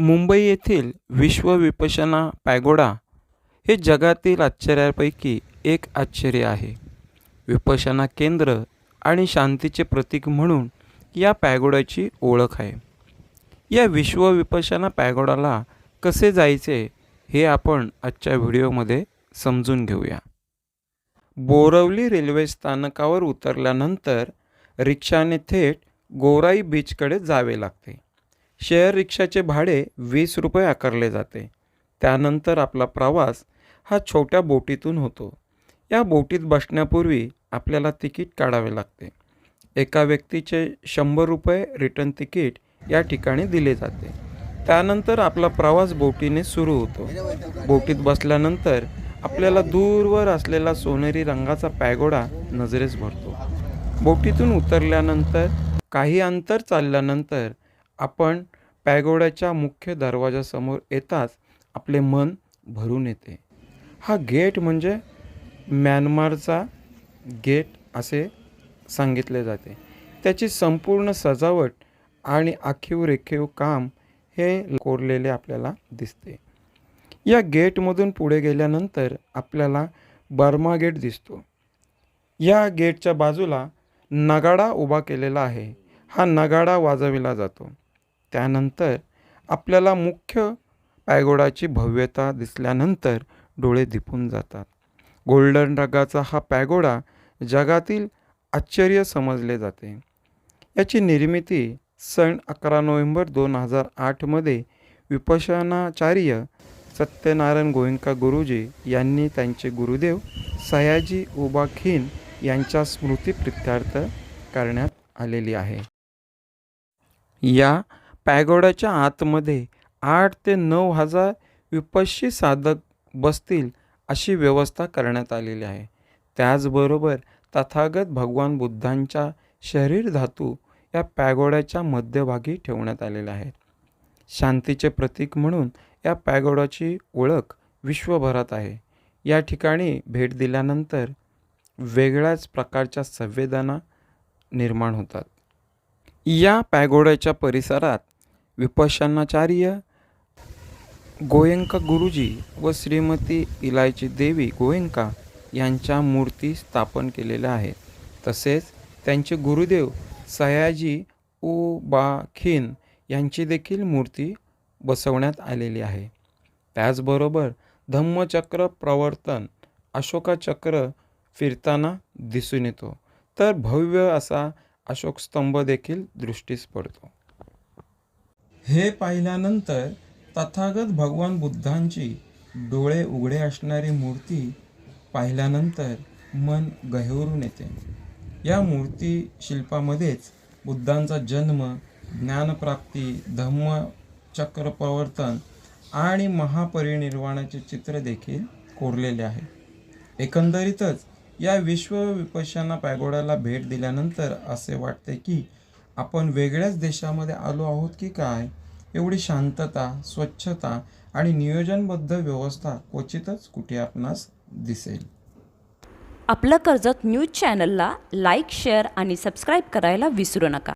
मुंबई येथील विश्व पॅगोडा हे जगातील आश्चर्यापैकी एक आश्चर्य आहे. विपशना केंद्र आणि शांतीचे प्रतीक म्हणून या पॅगोड्याची ओळख आहे. या विश्वविपशना पॅगोडाला कसे जायचे हे आपण आजच्या व्हिडिओमध्ये समजून घेऊया. बोरवली रेल्वे स्थानकावर उतरल्यानंतर रिक्षाने थेट गोराई बीचकडे जावे लागते. शेअर रिक्षाचे भाडे वीस रुपये आकारले जाते. त्यानंतर आपला प्रवास हा छोट्या बोटीतून होतो. या बोटीत बसण्यापूर्वी आपल्याला तिकीट काढावे लागते. एका व्यक्तीचे शंभर रुपये रिटर्न तिकीट या ठिकाणी दिले जाते. त्यानंतर आपला प्रवास बोटीने सुरू होतो. बोटीत बसल्यानंतर आपल्याला दूरवर असलेला सोनेरी रंगाचा पॅगोडा नजरेस भरतो. बोटीतून उतरल्यानंतर काही अंतर चालल्यानंतर आपण पॅगोड्याच्या मुख्य दरवाजासमोर येताच आपले मन भरून येते. हा गेट म्हणजे म्यानमारचा गेट असे सांगितले जाते. त्याची संपूर्ण सजावट आणि आखीव रेखीव काम हे कोरलेले आपल्याला दिसते. या गेटमधून पुढे गेल्यानंतर आपल्याला बर्मा गेट दिसतो. या गेटच्या बाजूला नगाडा उभा केलेला आहे. हा नगाडा वाजविला जातो. त्यानंतर आपल्याला मुख्य पॅगोडाची भव्यता दिसल्यानंतर डोळे दिपून जातात. गोल्डन रंगाचा हा पॅगोडा जगातील आश्चर्य समजले जाते. याची निर्मिती सन अकरा नोव्हेंबर दोन हजार आठमध्ये विपशनाचार्य सत्यनारायण गोयंका गुरुजी यांनी त्यांचे गुरुदेव सयाजी उबा खिन यांच्या स्मृतीप्रित्यर्थ करण्यात आलेली आहे. या पॅगोडाच्या आतमध्ये आठ ते नऊ हजार विपक्षी साधक बसतील अशी व्यवस्था करण्यात आलेली आहे. त्याचबरोबर तथागत भगवान बुद्धांच्या शरीर धातू या पॅगोड्याच्या मध्यभागी ठेवण्यात आलेल्या आहेत. शांतीचे प्रतीक म्हणून या पॅगोडाची ओळख विश्वभरात आहे. या ठिकाणी भेट दिल्यानंतर वेगळ्याच प्रकारच्या संवेदना निर्माण होतात. या पॅगोड्याच्या परिसरात विपशनाचार्य गोयंका गुरुजी व श्रीमती इलायची देवी गोयंका यांच्या मूर्ती स्थापन केलेल्या आहेत. तसेच त्यांचे गुरुदेव सयाजी उ बा खिन यांची देखील मूर्ती बसवण्यात आलेली आहे. त्याचबरोबर धम्मचक्र प्रवर्तन अशोकाचक्र फिरताना दिसून येतो. तर भव्य असा अशोक स्तंभ देखील दृष्टीस पडतो. हे पाहिल्यानंतर तथागत भगवान बुद्धांची डोळे उघडे असणारी मूर्ती पाहिल्यानंतर मन गहिवरून येते. या मूर्ती शिल्पामध्येच बुद्धांचा जन्म ज्ञानप्राप्ती धम्मचक्र प्रवर्तन आणि महापरिनिर्वाणाचे चित्र देखील कोरलेले आहे. एकंदरीतच या विश्व विपश्यना पॅगोडाला भेट दिल्यानंतर असे वाटते की आपण वेगळ्याच देशामध्ये आलो आहोत की काय? एवढी शांतता स्वच्छता आणि नियोजनबद्ध व्यवस्था क्वचितच कुठे आपणास दिसेल. आपलं कर्जत न्यूज चॅनलला लाईक शेअर आणि सबस्क्राईब करायला विसरू नका.